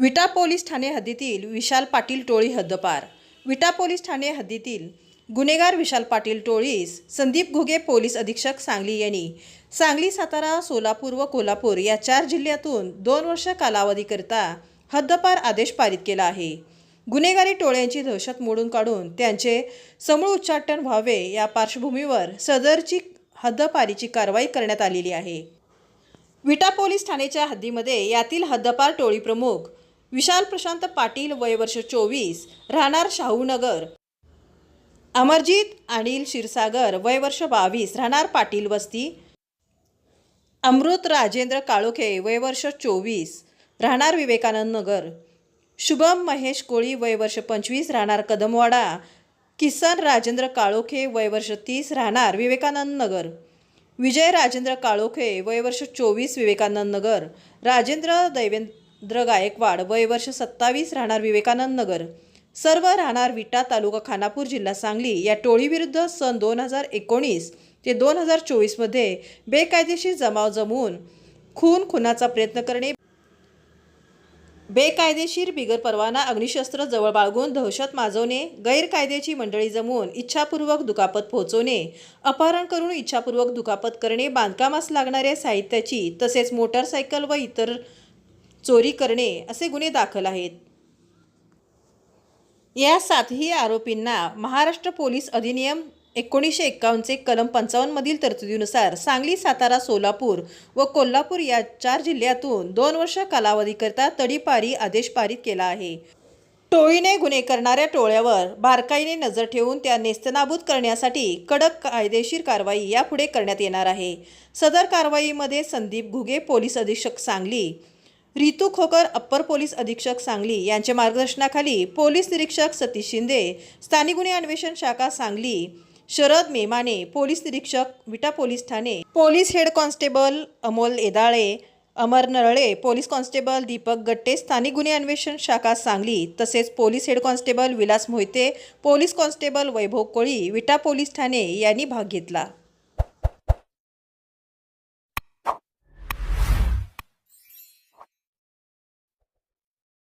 विटा पोलीस ठाणे हद्दीतील विशाल पाटील टोळी हद्दपार. विटा पोलीस ठाणे हद्दीतील गुन्हेगार विशाल पाटील टोळीस संदीप घुगे पोलीस अधीक्षक सांगली यांनी सांगली सातारा सोलापूर व कोल्हापूर या चार जिल्ह्यातून दोन वर्ष कालावधीकरिता हद्दपार आदेश पारित केला आहे. गुन्हेगारी टोळ्यांची दहशत मोडून काढून त्यांचे समूळ उच्चाटन व्हावे या पार्श्वभूमीवर सदरची हद्दपारीची कारवाई करण्यात आलेली आहे. विटा पोलीस ठाण्याच्या हद्दीमध्ये यातील हद्दपार टोळी प्रमुख विशाल प्रशांत पाटील वय वर्ष चोवीस राहणार शाहूनगर. अमरजीत अनिल क्षीरसागर वय वर्ष बावीस राहणार पाटील वस्ती. अमृत राजेंद्र काळोखे वय वर्ष चोवीस राहणार विवेकानंद नगर. शुभम महेश कोळी वय वर्ष पंचवीस राहणार कदमवाडा. किसन राजेंद्र काळोखे वय वर्ष तीस राहणार विवेकानंद नगर. विजय राजेंद्र काळोखे वय वर्ष चोवीस विवेकानंद नगर. राजेंद्र दैवेंद्र गायकवाड वय वर्ष सत्तावीस राहणार विवेकानंद नगर. सर्व राहणार विटा तालुका खानापूर जिल्हा सांगली. या टोळीविरुद्ध सन दोन हजार एकोणीस ते दोन हजार चोवीसमध्ये बेकायदेशीर जमाव जमवून खून खुनाचा प्रयत्न करणे बेकायदेशीर बिगर परवाना अग्निशस्त्र जवळ बाळगून दहशत माजवणे गैरकायदेची मंडळी जमवून इच्छापूर्वक दुखापत पोहोचवणे अपहरण करून इच्छापूर्वक दुखापत करणे बांधकामास लागणाऱ्या साहित्याची तसेच मोटारसायकल व इतर चोरी करणे असे गुन्हे दाखल आहेत. या सातही आरोपींना महाराष्ट्र पोलीस अधिनियम एकोणीसशे एक्कावन्नचे कलम पंचावन्नमधील तरतुदीनुसार सांगली सातारा सोलापूर व कोल्हापूर या चार जिल्ह्यातून दोन वर्ष कालावधीकरता तडीपारी आदेश पारित केला आहे. टोळीने गुन्हे करणाऱ्या टोळ्यावर बारकाईने नजर ठेवून त्या नेस्तनाबूत करण्यासाठी कडक कायदेशीर कारवाई यापुढे करण्यात येणार आहे. सदर कारवाईमध्ये संदीप घुगे पोलीस अधीक्षक सांगली रितू खोकर अप्पर पोलीस अधीक्षक सांगली यांच्या मार्गदर्शनाखाली पोलीस निरीक्षक सतीश शिंदे स्थानिक गुन्हे अन्वेषण शाखा सांगली शरद मेमाने पोलीस निरीक्षक Vita police Thane police head constable Amol Edale Amar Narale police constable Deepak Gatte स्थानिक गुन्हे अन्वेषण शाखा सांगली तसेच police head constable Vilas Mohite police constable Vaibhav Koli Vita police Thane यांनी भाग घेतला.